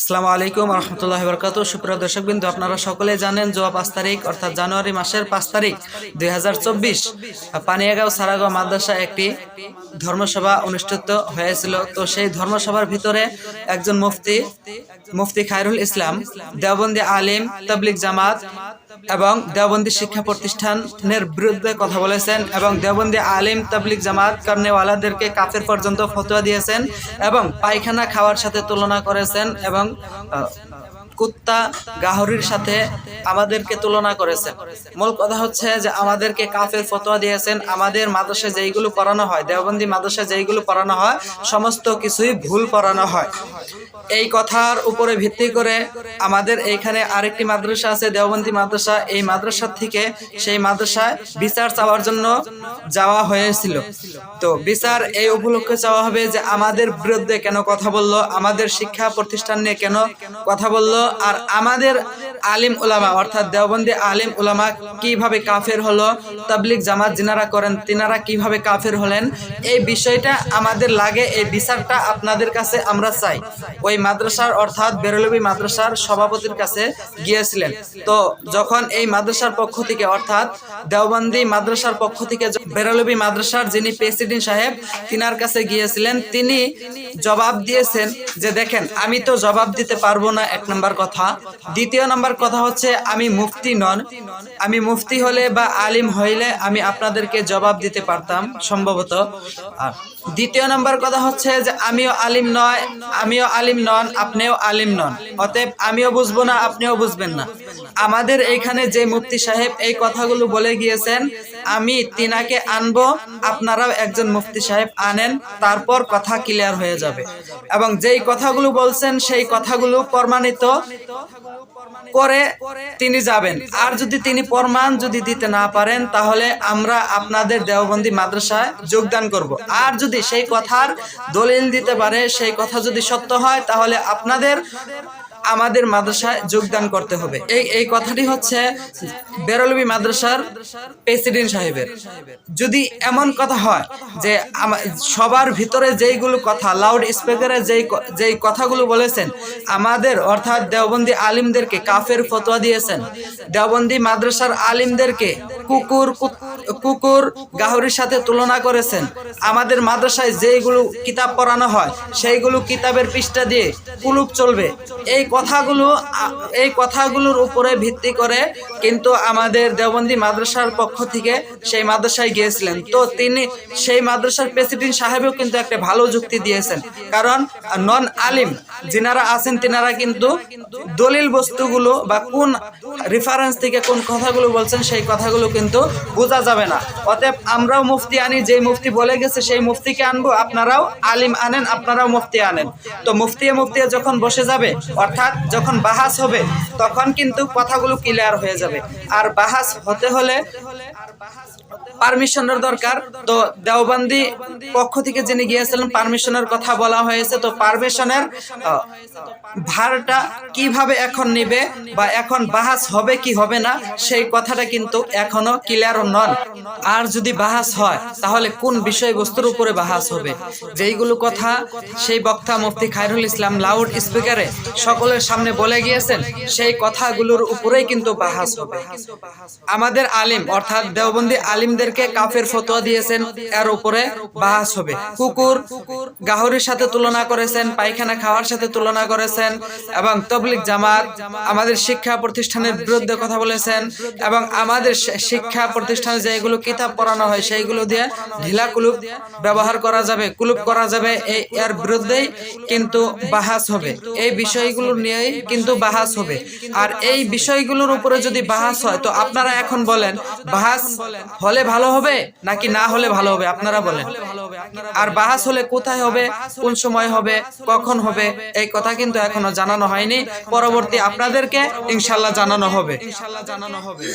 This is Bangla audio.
আসসালামু আলাইকুম রহমতুল্লাহ বরকাত সুপ্রিয় দর্শকবৃন্দ, আপনারা সকলে জানেন জোয়া পাঁচ তারিখ, অর্থাৎ জানুয়ারি মাসের পাঁচ তারিখ, দুই হাজার চব্বিশ। পানিয়াগাঁও, সারাগাঁও মাদ্রাসা একটি ধর্মসভা অনুষ্ঠিত হয়েছিল। তো সেই ধর্মসভার ভিতরে একজন মুফতি মুফতি খায়রুল ইসলাম, দেওবন্দি আলিম তবলিক জামাত এবং দেওবন্দি শিক্ষা প্রতিষ্ঠানের বিরুদ্ধে কথা বলেছেন এবং দেওবন্দি আলিম তবলিক জামাত কর্নেওয়ালাদেরকে কাফের পর্যন্ত ফতোয়া দিয়েছেন এবং পায়খানা খাওয়ার সাথে তুলনা করেছেন এবং কুত্তা গাহরির সাথে আমাদেরকে তুলনা করেছেন। মূল কথা হচ্ছে যে আমাদেরকে কাফের ফতোয়া দিয়েছেন, আমাদের মাদ্রাসায় যেইগুলো পড়ানো হয়, দেওবন্দি মাদ্রাসায় যেইগুলো পড়ানো হয়, সমস্ত কিছুই ভুল পড়ানো হয়। এই কথার উপরে ভিত্তি করে আমাদের এইখানে আরেকটি মাদ্রাসা আছে, দেওবন্দি মাদ্রাসা। এই মাদ্রাসা থেকে সেই মাদ্রাসায় বিচার চাওয়ার জন্য যাওয়া হয়েছিল। তো বিচার এই উপলক্ষে চাওয়া হবে যে আমাদের বিরুদ্ধে কেন কথা বলল, আমাদের শিক্ষা প্রতিষ্ঠান নিয়ে কেন কথা বলল, আর আমাদের আলিম উলামা, অর্থাৎ দেওবন্দি আলিম উলামা কীভাবে কাফের হলো তাবলিক জামাত যিনারা করেন, তিনারা কীভাবে কাফের হলেন, এই বিষয়টা আমাদের লাগে, এই বিচারটা আপনাদের কাছে আমরা চাই। ওই মাদ্রাসার, অর্থাৎ বেরলবি মাদ্রাসার সভাপতির কাছে গিয়েছিলেন। তো যখন এই মাদ্রাসার পক্ষ থেকে, অর্থাৎ দেওবন্দি মাদ্রাসার পক্ষ থেকে বেরলবি মাদ্রাসার যিনি প্রেসিডেন্ট সাহেব, তিনার কাছে গিয়েছিলেন, তিনি জবাব দিয়েছেন যে, দেখেন, আমি তো জবাব দিতে পারব না, এক নম্বর কথা। দ্বিতীয় নম্বর কথা হচ্ছে, আমি মুফতি নন। আমি মুফতি হলে বা আলিম হইলে আমি আপনাদেরকে জবাব দিতে পারতাম, সম্ভবত। আর দ্বিতীয় নম্বর কথা হচ্ছে যে, আমিও আলিম নয়, আমিও আলিম নন, আপনিও আলিম নন। অতএব আমিও বুঝব না, আপনিও বুঝবেন না। আমাদের এইখানে যে মুফতি সাহেব এই কথাগুলো বলে গিয়েছেন আমি তিনাকে আনব, আপনারাও একজন মুফতি সাহেব আনেন, তারপর কথা ক্লিয়ার হয়ে যাবে। এবং যেই কথাগুলো বলছেন, সেই কথাগুলো প্রমাণিত করে তিনি যাবেন। আর যদি তিনি প্রমাণ যদি দিতে না পারেন, তাহলে আমরা আপনাদের দেওবন্দি মাদ্রাসায় যোগদান করব। আর যদি সেই কথার দলিল দিতে পারে, সেই কথা যদি সত্য হয়, তাহলে আপনাদের আমাদের মাদ্রাসায় যোগদান করতে হবে। এই এই কথাটি হচ্ছে বেরলবি মাদ্রাসার প্রেসিডেন্ট সাহেবের। যদি এমন কথা হয় যে সবার ভিতরে যেইগুলো কথা লাউড স্পিকারে যেই যেই কথাগুলো বলেছেন, আমাদের অর্থাৎ দেওবন্দি আলিমদেরকে কাফের ফতোয়া দিয়েছেন, দেওবন্দি মাদ্রাসার আলিমদেরকে কুকুর কুকুর গাহরির সাথে তুলনা করেছেন। আমাদের মাদ্রাসায় যেইগুলো কিতাব পড়ানো হয়, সেইগুলো কিতাবের পৃষ্ঠা দিয়ে কুলুপ চলবে। এই কথাগুলো এই কথাগুলোর উপরে ভিত্তি করে কিন্তু আমাদের দেওবন্দি মাদ্রাসার পক্ষ থেকে সেই মাদ্রাসায় গিয়েছিলেন। তো তিনি সেই মাদ্রাসার প্রেসিডেন্ট সাহেবও কিন্তু একটা ভালো যুক্তি দিয়েছেন। কারণ নন আলিম, যিনারা আছেন তিনারা কিন্তু দলিল বস্তুগুলো বা কোন রেফারেন্স থেকে কোন কথাগুলো বলছেন সেই কথাগুলো কিন্তু বোঝা যাবে না। অতএব আমরাও মুফতি আনি, যেই মুফতি বলে গেছে সেই মুফতিকে আনব, আপনারাও আলিম আনেন, আপনারাও মুফতি আনেন। তো মুফতিয়ে মুফতিয়ে যখন বসে যাবে, অর্থাৎ যখন বাহাস হবে, তখন কিন্তু কথাগুলো ক্লিয়ার হয়ে যাবে। আর বাহাস হতে হলে পারমিশনের দরকার। তো দেওবন্দি পক্ষ থেকে যিনি গিয়েছিলেন পারমিশনের কথা বলা হয়েছে। তো পারমিশনের ভারটা কীভাবে এখন নিবে বা এখন বাহাস হবে কি হবে না, সেই কথাটা কিন্তু এখনও ক্লিয়ার নন। আর যদি বাহাস হয়, তাহলে কোন বিষয়বস্তুর উপরে বাহাস হবে? যেইগুলো কথা সেই বক্তা মুফতি খায়রুল ইসলাম লাউড স্পিকারে সকলের সামনে বলে গিয়েছেন, সেই কথাগুলোর উপরেই কিন্তু বাহাস হবে। আমাদের আলিম, অর্থাৎ দেওবন্দি আলিমদেরকে কাফের ফতোয়া দিয়েছেন, এর উপরে বাহাস হবে। কুকুর গাহরির সাথে তুলনা করেছেন, পায়খানা খাওয়ার সাথে তুলনা করেছেন, এবং তবলিক জামাত আমাদের শিক্ষা প্রতিষ্ঠানের বিরুদ্ধে কথা বলেছেন, এবং আমাদের শিক্ষা প্রতিষ্ঠানে যেগুলো কিতাব পড়ানো হয়, সেইগুলো দিয়ে ঢিলা কুলুপ ব্যবহার করা যাবে, কুলুপ করা যাবে এই এর বিরুদ্ধেই কিন্তু বাহাস হবে। এই বিষয়গুলো নিয়েই কিন্তু বাহাস হবে। আর এই বিষয়গুলোর উপরে যদি বাহাস হয়, তো আপনারা এখন বলেন, বাহাস হলে ভালো হবে নাকি না হলে ভালো হবে? আপনারা বলেন। আর বাহাস হলে কোথায় হবে, কোন সময় হবে, কখন হবে, এই কথা কিন্তু এখনও জানানো হয়নি। পরবর্তী আপনাদেরকে ইনশাল্লাহ জানানো হবে ইনশাল্লাহ জানানো হবে।